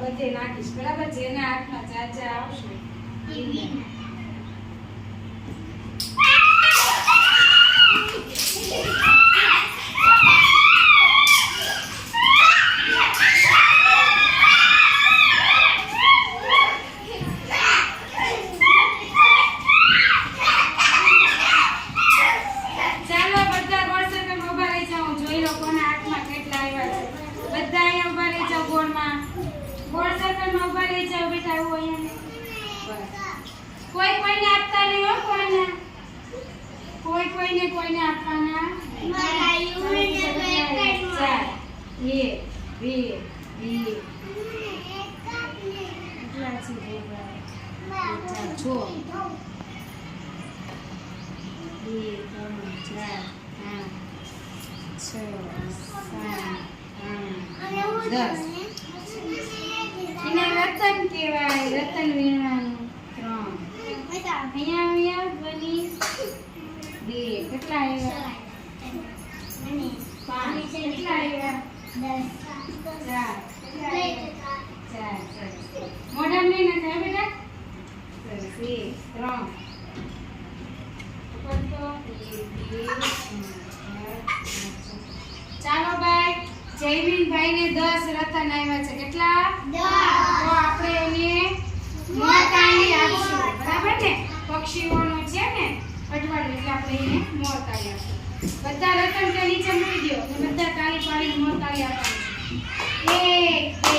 બધે નાખીશ બરાબર? જેના હાથમાં ચાચા આવશે બધા અહીંયા રહી જાઓ ગોળમાં. સર્કલમાં ઊભા બેટા આવું અહીંયા. કોઈ કોઈને આપતા નહીં હો કોઈને. કોઈ કોઈને કોઈને આપવાના. એક બે બે છે છો બે ત્રણ ચાર પાંચ છ સાત આઠ દસ. રતન કહેવાય રતન વીણવાનું ત્રણ. અહીંયા આવ્યા બની બે કેટલા આવ્યા? ચાર, પાંચ, છ. ભાઈ ને દસ રતન આવ્યા છે. કેટલા? એને મોરતાળી આપશું. બરાબર ને? પક્ષીઓનું છે ને, અઠવાડિયું એટલે આપણે એને મોરતાળી આપશું. બધા રતન કે નીચે મૂકી દો બધા તાળી પાડીને મોરતાળી આપવાની એક